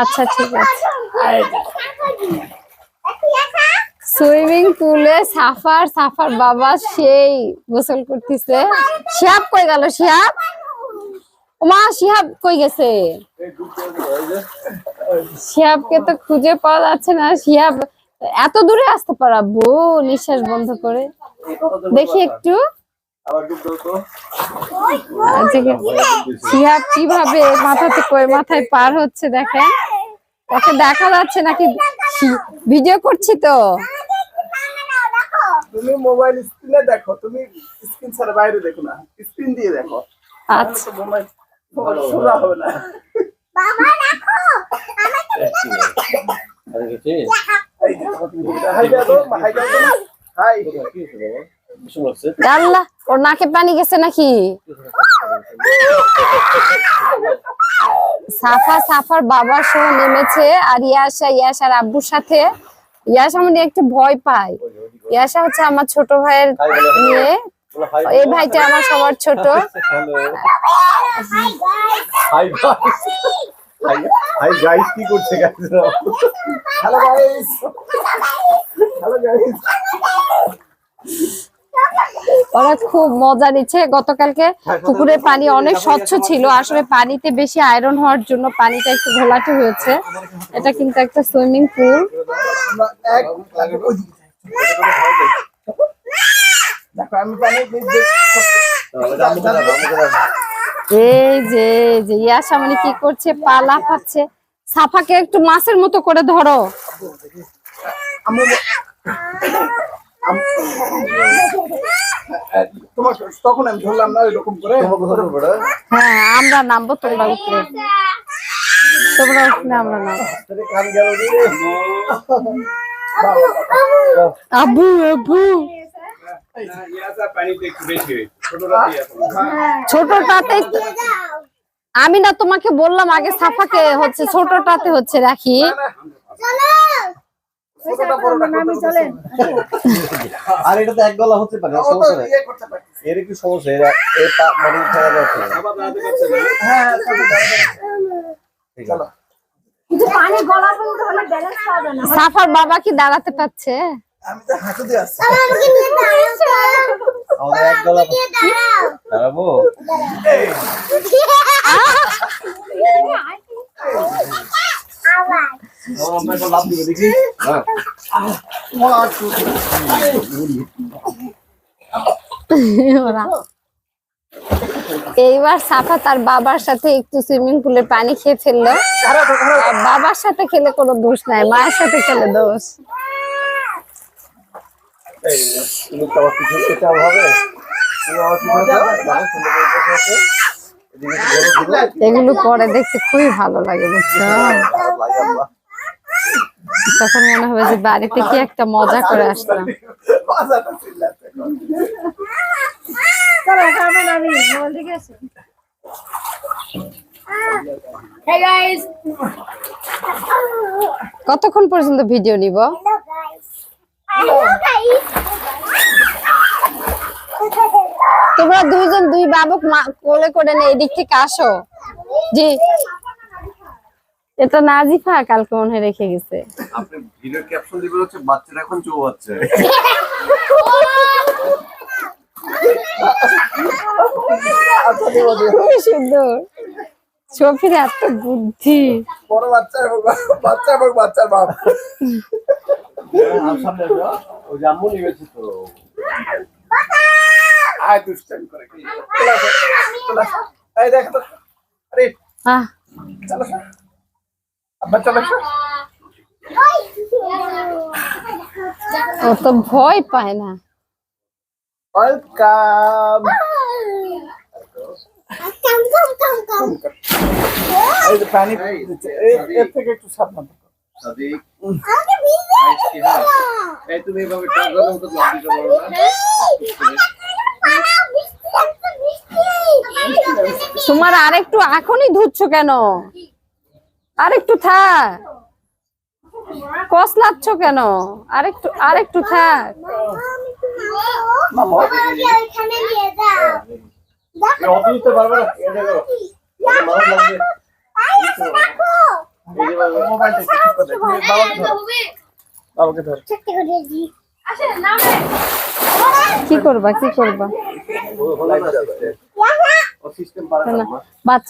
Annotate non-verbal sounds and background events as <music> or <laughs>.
আচ্ছা ঠিক আছে। সুইমিং পুলে সাফার সাফার বাবা সেই গোসল করতেছে। শিহাব কই গেল, শিহাব? মা শিহাব কই গেছে? শিহাবকে তো খুঁজে পাওয়া যাচ্ছে না। শিহাব, এত দূরে আসতে পারাবো নিঃশ্বাস বন্ধ করে। দেখি একটু। আচ্ছা, কীভাবে মাথাতে করে মাথায় পার হচ্ছে দেখেন ওকে দেখা যাচ্ছে নাকি ভিডিও করছি তো তুমি মোবাইল স্ক্রিনে দেখো তুমি স্ক্রিন ছাড়া বাইরে দেখো না স্ক্রিন দিয়ে দেখো আচ্ছা মোবাইল সোজা হবে না হাই দাও তো, হাই দাও তো। হাই আল্লাহ ওর নাকে পানি গেছে নাকি? সাফা সাফার বাবা সহ নেমেছে আর ইয়াসা ইয়াস আর আব্বুর সাথে। ইয়াসা মানে একটু ভয় পায়। ইয়াসা হচ্ছে আমার ছোট ভাইয়ের মেয়ে। এই ভাইটা আমার সবার ছোট। হাই হাই গাইস কি করছে guys hello guys hello guys ওরা খুব মজা নিচ্ছে। গতকালকে পুকুরের পানি অনেক স্বচ্ছ ছিল। আসলে পানিতে বেশি আয়রন হওয়ার জন্য পানিটা একটু ঘোলাটে হয়েছে। এটা কিন্তু একটা সুইমিং পুল এই যে যে ইয়াসা মানে কি করছে? পা লাফাচ্ছে সাফাকে একটু মাছের মতো করে ধরো। তখন আমি ধরলাম না এরকম করে। হ্যাঁ আমরা নামবো তোমরা উপরে। তোমরা উঠলে আমরা নামবো। আবু আবু। ছোটটাতে আমি না তোমাকে বললাম আগে সাফাকে হচ্ছে ছোটটাতে হচ্ছে রাখি। ছোটটা বড়টা করতে চলেন। <laughs> আর এটা তো এক গলা হতে পারে ও তো সমস্যা নাই। ইয়ে করতে পারে এর কি সমস্যা এর এই মানে ফেলা যাচ্ছে হ্যাঁ চলো সাফার বাবা কি দাঁড়াতে পারছে? আমি তো হাঁটু দিয়ে আসছি আমাদের এক গলা দাঁড়াবো <laughs> দেখি হ্যাঁ ওরা এইবার সাফা তার বাবার সাথে একটু সুইমিং পুলের পানি খেয়ে ফেলল। বাবার সাথে খেলে কোনো দোষ নাই, মায়ের সাথে খেলে দোষ। এগুলো করে দেখতে খুবই ভালো লাগে, বুঝছ? তখন মনে হবে যে বাড়িতে কি একটা মজা করে আসলাম! কতক্ষণ পর্যন্ত ভিডিও নিব? তোমরা দুইজন দুই বাবুক মা- কোলে করে নে এদিক থেকে আসো। জি। এটা নাজিফা কালকে মনে হয় রেখে গেছে। আপনি ভিডিও ক্যাপশন দিবেন হচ্ছে বাচ্চারা এখন চৌবাচ্ছে। খুবই সুন্দর। সফির এত বুদ্ধি। বড় বাচ্চা বাচ্চা এবং বাচ্চার বাপ। আর আয় করে। এই দেখো চলো ও তো ভয় পায় না। ওয়েলকাম। পানি এর- এর থেকে একটু সাবধান তুমি এভাবে তোমার আরেকটু এখনই ধুচ্ছ কেন? আরেকটু থাক কসলাচ্ছ কেন আরেকটু আরেকটু থাক কি করবা কি করবা